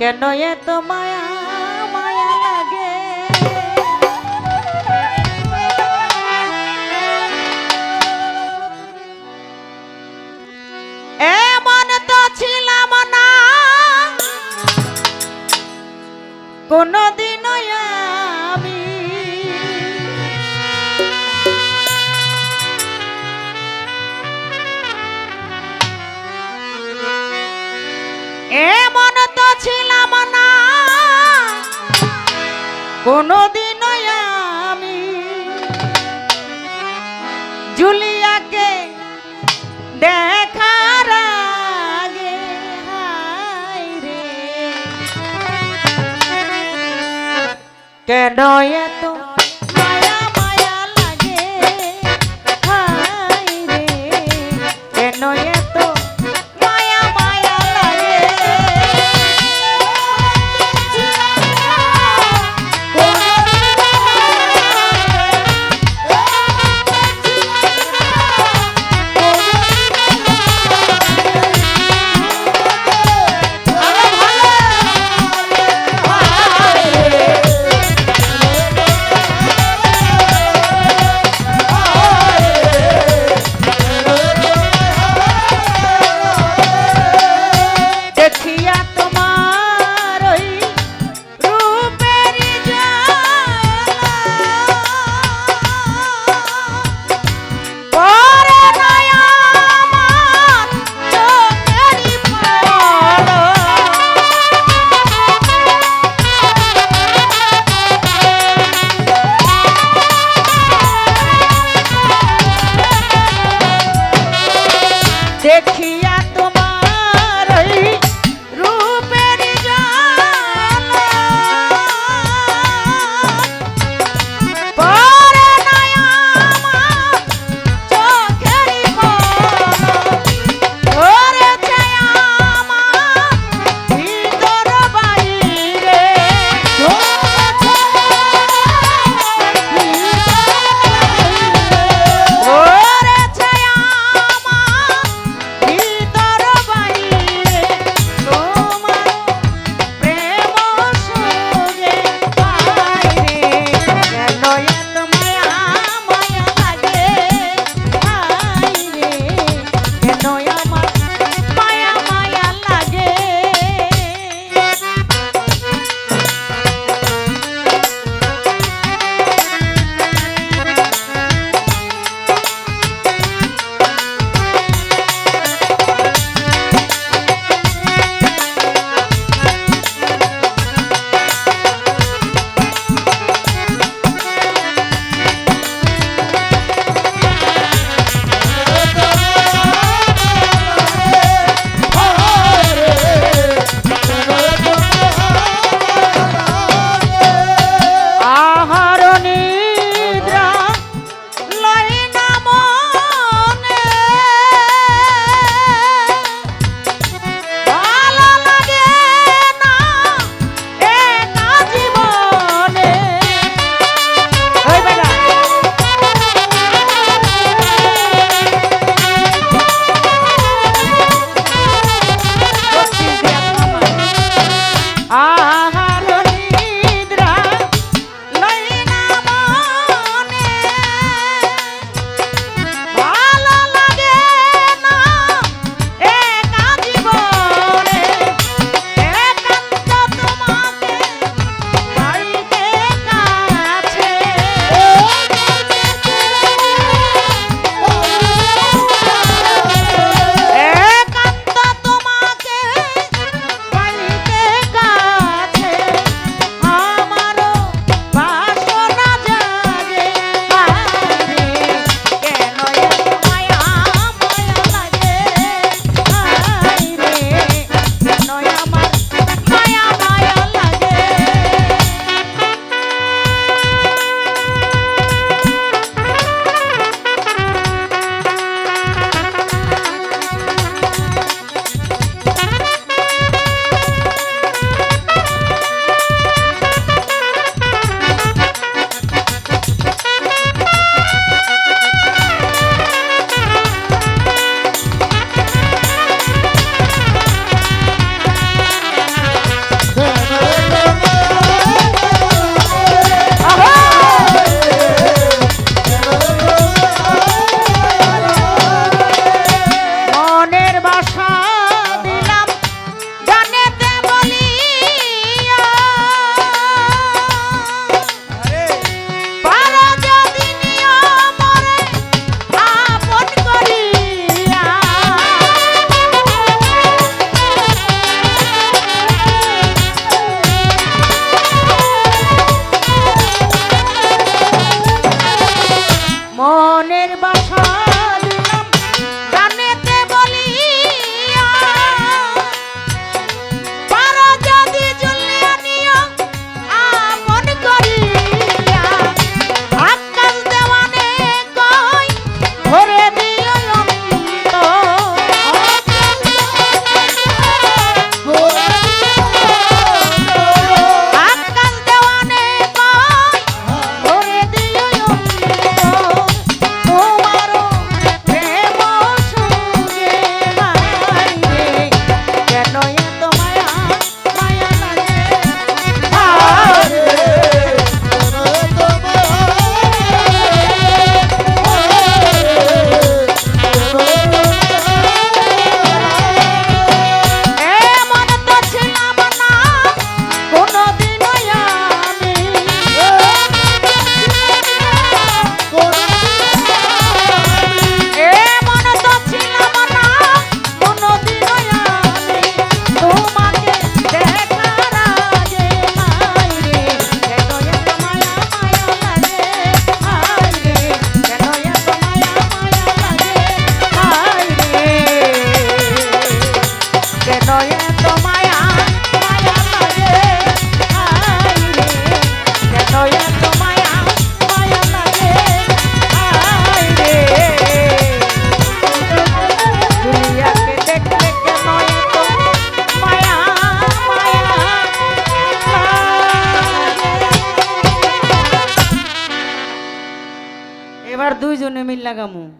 কেন এত মায়া মায়া লাগে? এমন তো ছিলাম না। কোনদিনও আমি তো ছিলাম না। কোনদিন আমি জুলিয়াকে দেখার আগে কেন এত ilagamu.